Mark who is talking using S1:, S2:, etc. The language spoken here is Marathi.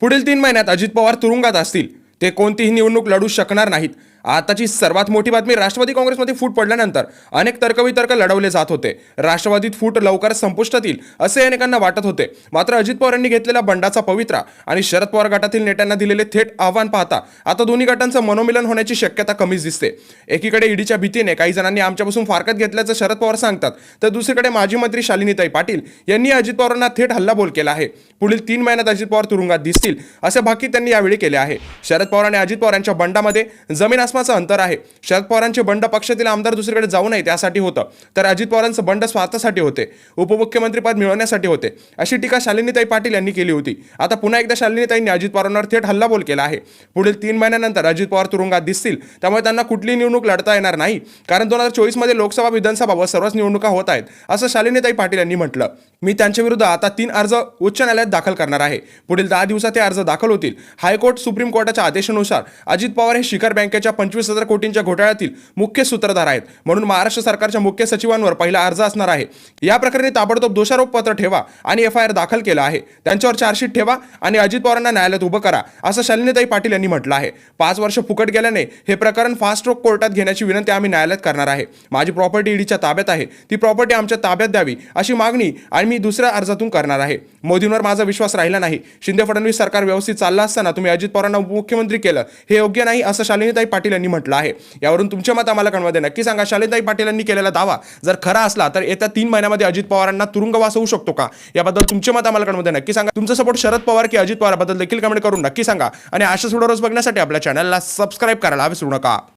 S1: पुढील तीन महिन्यात अजित पवार तुरुंगात असतील. ते कोणतीही निवडणूक लढू शकणार नाहीत. आताची सर्वात मोठी बातमी राष्ट्रवादी काँग्रेसमध्ये फूट पडल्यानंतर अनेक तर्कवितर्क लढवले जात होते. राष्ट्रवादीत फूट लवकर संपुष्टात येईल असे अनेकांना वाटत होते. मात्र अजित पवार यांनी घेतलेला बंडाचा पवित्रा आणि शरद पवार गटातील नेत्यांना दिलेले थेट आव्हान पाहता आता दोन्ही गटांचं मनोमिलन होण्याची शक्यता कमीच दिसते. एकीकडे ईडीच्या भीतीने काही जणांनी आमच्यापासून फारकत घेतल्याचं शरद पवार सांगतात तर दुसरीकडे माजी मंत्री शालिनीताई पाटील यांनी अजित पवारांना थेट हल्लाबोल केला आहे. पुढील तीन महिन्यात अजित पवार तुरुंगात दिसतील असे भाकीत त्यांनी यावेळी केले आहे. शरद पवार आणि अजित पवार यांच्या बंडामध्ये जमीन आसमाचं अंतर आहे. शरद पवारांचे बंड पक्षातील आमदार दुसरीकडे जाऊ नये त्यासाठी होतं. तर अजित पवारांचं बंड स्वार्थासाठी होते. उपमुख्यमंत्रीपद मिळवण्यासाठी होते. अशी टीका शालिनीताई पाटील यांनी केली होती. आता पुन्हा एकदा शालिनीताईंनी अजित पवारांवर थेट हल्लाबोल केला आहे. पुढील तीन महिन्यानंतर अजित पवार तुरुंगात दिसतील. त्यामुळे त्यांना कुठलीही निवडणूक लढता येणार नाही. कारण दोन हजार चोवीसमध्ये लोकसभा विधानसभा व सर्वच निवडणुका होत आहेत असं शालिनीताई पाटील यांनी म्हटलं. मी त्यांच्या विरुद्ध आता तीन अर्ज उच्च न्यायालयात दाखल करणार आहे. पुढील दहा दिवसात हे अर्ज दाखल होतील. हायकोर्ट सुप्रीम कोर्टाच्या आदेशानुसार अजित पवार हे शिखर बँकेच्या पंचवीस हजार कोटींच्या घोटाळ्यातील मुख्य सूत्रधार आहेत. म्हणून महाराष्ट्र सरकारच्या मुख्य सचिवांवर पहिला अर्ज असणार आहे. या प्रकरणी ताबडतोब दोषारोप पत्र ठेवा आणि एफ आय आर दाखल केला आहे. त्यांच्यावर चार्जशीट ठेवा आणि अजित पवारांना न्यायालयात उभं करा असं शालिनीताई पाटील यांनी म्हटलं आहे. पाच वर्ष फुकट गेल्याने हे प्रकरण फास्ट ट्रॅक कोर्टात घेण्याची विनंती आम्ही न्यायालयात करणार आहे. माझी प्रॉपर्टी ईडीच्या ताब्यात आहे. ती प्रॉपर्टी आमच्या ताब्यात द्यावी अशी मागणी आणि मी दुसऱ्या अर्जातून करणार आहे. मोदींवर माझा विश्वास राहिला नाही. शिंदे फडणवीस सरकार व्यवस्थित चाललं असताना तुम्ही अजित पवारांना उपमुख्यमंत्री केलं हे योग्य नाही असं शालिनीताई पाटील यांनी म्हटलं आहे. यावरून तुमचे मत आम्हाला कळमध्ये नक्की सांगा शालिताई पाटील यांनी केलेला दावा जर खरा असला तर येत्या तीन महिन्यामध्ये अजित पवारांना तुरुंगवास होऊ शकतो का? याबद्दल तुमचे मत आम्हाला कळमध्ये नक्की सांगा. तुमचा सपोर्ट शरद पवार की अजित पवारबद्दल देखील कमेंट करून नक्की सांगा. आणि अशा व्हिडिओ बघण्यासाठी आपल्या चॅनलला सबस्क्राईब करायला विसरू नका.